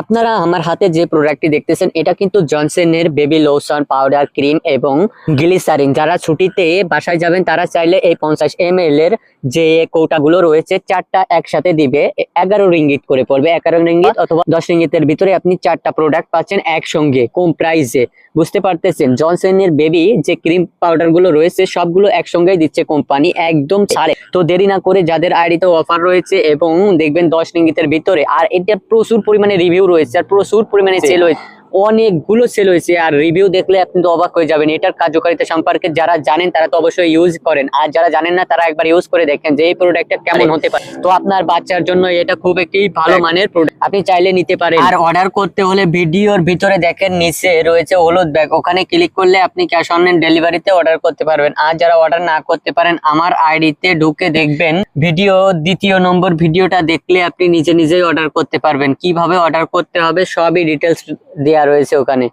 আপনারা আমার হাতে যে প্রোডাক্টটি দেখতেছেন, এটা কিন্তু জনসেনের বেবি লোশন পাউডার ক্রিম এবং গ্লিসারিন যারা ছুটিতে বাসায় যাবেন, তারা চাইলে এই পঞ্চাশ এম এর যে কৌটাগুলো রয়েছে, চারটা একসাথে দিবে। এগারো রিঙ্গিত করে পড়বে। এগারো রিঙ্গিত অথবা দশ রিঙ্গিতের ভিতরে আপনি চারটা প্রোডাক্ট পাচ্ছেন একসঙ্গে, কম প্রাইসে বুঝতে পারতেছেন? জনসনের বেবি যে ক্রিম পাউডারগুলো রয়েছে, সবগুলো একসঙ্গেই দিচ্ছে কোম্পানি একদম ছাড়ে। তো দেরি না করে যাদের আইডিতে অফার রয়েছে এবং দেখবেন দশ রিঙ্গিতের ভিতরে, আর এটা প্রচুর পরিমাণে রিভিউ রয়েছে আর প্রচুর পরিমাণে সেল হয়েছে অনেকগুলো সেল হয়েছে আর রিভিউ দেখলে আপনি তো অবাক হয়ে যাবেন। এটার কার্যকারিতা সম্পর্কে যারা জানেন তারা তো অবশ্যই ইউজ করেন। আর যারা জানেন না তারা একবার ইউজ করে দেখেন যে এই প্রোডাক্টটা কেমন হতে পারে। তো আপনার বাচ্চার জন্য এটা খুব একটি ভালো মানের প্রোডাক্ট আপনি চাইলে নিতে পারেন। আর অর্ডার করতে হলে ভিডিওর ভিতরে দেখেন নিচে রয়েছে হলুদ ব্যাগ ওখানে ক্লিক করলে আপনি ক্যাশ অন ডেলিভারিতে অর্ডার করতে পারবেন। আর যারা অর্ডার না করতে পারেন আমার আইডিতে ঢুকে দেখবেন। ভিডিও দ্বিতীয় নম্বর ভিডিওটা দেখলে আপনি নিজে নিজেই অর্ডার করতে পারবেন। কীভাবে অর্ডার করতে হবে সবই ডিটেলস দেওয়া রয়েছে ওখানে।